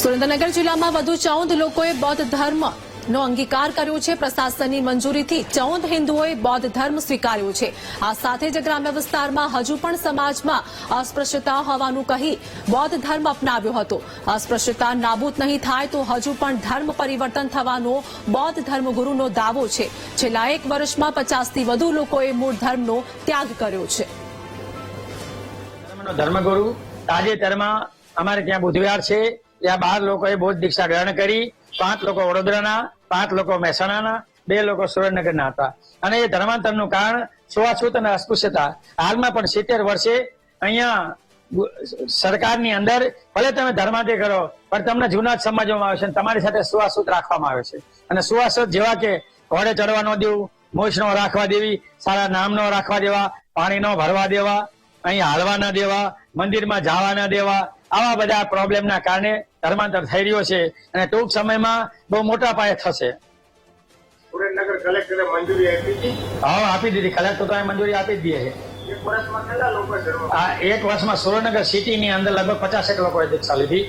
સુરેન્દ્રનગર જિલ્લામાં વધુ ચૌદ લોકોએ બૌદ્ધ ધર્મ નો અંગીકાર કર્યો છે. પ્રશાસનની મંજૂરીથી ચૌદ હિન્દુઓએ બૌદ્ધ ધર્મ સ્વીકાર્યો છે. આ સાથે જ ગ્રામ્ય વિસ્તારમાં હજુ પણ સમાજમાં અસ્પૃશ્યતા હોવાનું કહી બૌદ્ધ ધર્મ અપનાવ્યો હતો. અસ્પૃશ્યતા નાબૂદ નહીં થાય તો હજુ પણ ધર્મ પરિવર્તન થવાનો બૌદ્ધ ધર્મગુરુનો દાવો છે. છેલ્લા એક વર્ષમાં પચાસથી વધુ લોકોએ મૂળ ધર્મનો ત્યાગ કર્યો છે. ધર્મગુરુ તાજેતરમાં અમારે ત્યાં બુધવાર છે. ત્યાં બાર લોકોએ બૌદ્ધ દીક્ષા ગ્રહણ કરી, પાંચ લોકો વડોદરાના, પાંચ લોકો મહેસાણાના, બે લોકો સુરેન્દ્રનગરના હતા. અને એ ધર્માંતરનું કારણ છૂવાછૂત અને અસ્પૃશ્યતા હાલમાં પણ સિત્તેર વર્ષે અહીંયા સરકારની અંદર ભલે તમે ધર્માંતર કરો, પણ તમને જૂના જ સમાજમાં આવે છે તમારી સાથે સુવાસૂત રાખવામાં આવે છે. અને સુવાસૂત જેવા કે ઘોડે ચડવા ન દેવું મોશ નો રાખવા દેવી, સારા નામ નો રાખવા દેવા, પાણી નો ભરવા દેવા, અહીં હાલવા ના દેવા, મંદિરમાં જવા ના દેવા, આવા બધા પ્રોબ્લેમના કારણે ધર્માંતર થઈ રહ્યો છે અને ટૂંક સમયમાં બહુ મોટા પાયે થશે. સુરેન્દ્રનગર કલેક્ટરે મંજૂરી આપી હતી? હા આપી દીધી. કલેક્ટર તો મંજૂરી આપી જ દે છે. એક વર્ષમાં કેટલા લોકો એક વર્ષમાં સુરેન્દ્રનગર સિટીની અંદર લગભગ પચાસેક લોકોએ દીક્ષા લીધી.